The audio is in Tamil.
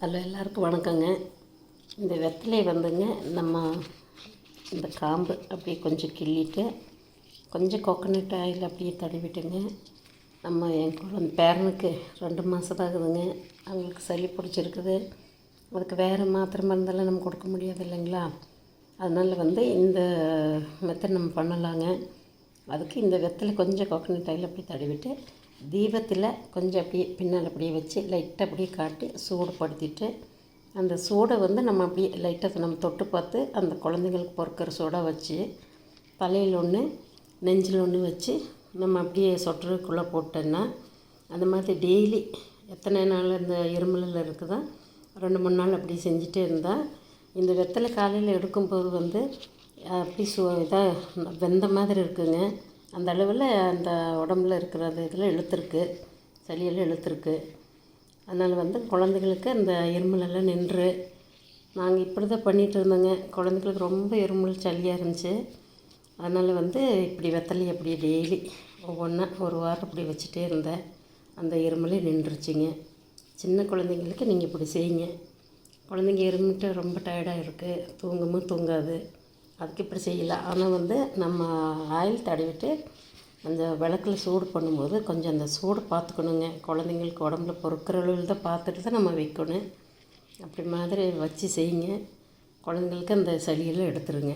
ஹலோ எல்லாருக்கும் வணக்கங்க. இந்த வெத்தலை வந்துங்க நம்ம இந்த காம்பு அப்படியே கொஞ்சம் கிள்ளிட்டு கொஞ்சம் கோகோனட் ஆயில் அப்படியே தடவிட்டுங்க. நம்ம என் குழந்த பேரனுக்கு ரெண்டு மாதம் ஆகுதுங்க. அவங்களுக்கு சளி பிடிச்சிருக்குது. அதுக்கு வேறு மாத்திரை மருந்தெல்லாம் நம்ம கொடுக்க முடியாது இல்லைங்களா? அதனால் வந்து இந்த மெத்தட் நம்ம பண்ணலாங்க. அதுக்கு இந்த வெத்தலை கொஞ்சம் கோகோனட் ஆயில் அப்படியே தடவிட்டு தீபத்தில் கொஞ்சம் அப்படியே பின்னால் அப்படியே வச்சு லைட்டாக அப்படியே காட்டி சூடுபடுத்திட்டு அந்த சூடை வந்து நம்ம அப்படியே லைட்டாக நம்ம தொட்டு பார்த்து அந்த குழந்தைங்களுக்கு பொறுக்கிற சூடாக வச்சு தலையில் ஒன்று நெஞ்சில் ஒன்று வச்சு நம்ம அப்படியே சொட்டருக்குள்ளே போட்டோன்னா அந்த மாதிரி டெய்லி எத்தனை நாள் இந்த இருமலில் இருக்குதோ ரெண்டு மூணு நாள் அப்படி செஞ்சுட்டே இருந்தால் இந்த வெத்தலை காலையில் எடுக்கும்போது வந்து அப்படி சு இதாக வெந்த மாதிரி இருக்குங்க. அந்த அளவில் அந்த உடம்புல இருக்கிற அந்த இதில் இழுத்துருக்கு சளியெல்லாம் இழுத்துருக்கு. அதனால் வந்து குழந்தைகளுக்கு அந்த இருமலெல்லாம் நின்று நாங்கள் இப்படி தான் பண்ணிகிட்டு இருந்தோங்க. குழந்தைகளுக்கு ரொம்ப இருமல் சளியாக இருந்துச்சு. அதனால் வந்து இப்படி வெத்தலையை அப்படி டெய்லி ஒவ்வொன்றா ஒரு வாரம் அப்படி வச்சுட்டே இருந்தேன் அந்த இருமலே நின்றுச்சுங்க. சின்ன குழந்தைங்களுக்கு நீங்கள் இப்படி செய்யுங்க. குழந்தைங்க இருமிட்டு ரொம்ப டயர்டாக இருக்குது தூங்கவும் தூங்காது. அதுக்கு இப்படி செய்யலாம் ஆனால் வந்து நம்ம ஆயில் தடவிட்டு அந்த விளக்கில் சூடு பண்ணும்போது கொஞ்சம் அந்த சூடு பார்த்துக்கணுங்க. குழந்தைங்களுக்கு உடம்புல பொறுக்கிற அளவில் தான் பார்த்துட்டு தான் நம்ம வைக்கணும். அப்படி மாதிரி வச்சு செய்யுங்க. குழந்தைங்களுக்கு அந்த சளியெல்லாம் எடுத்துருங்க.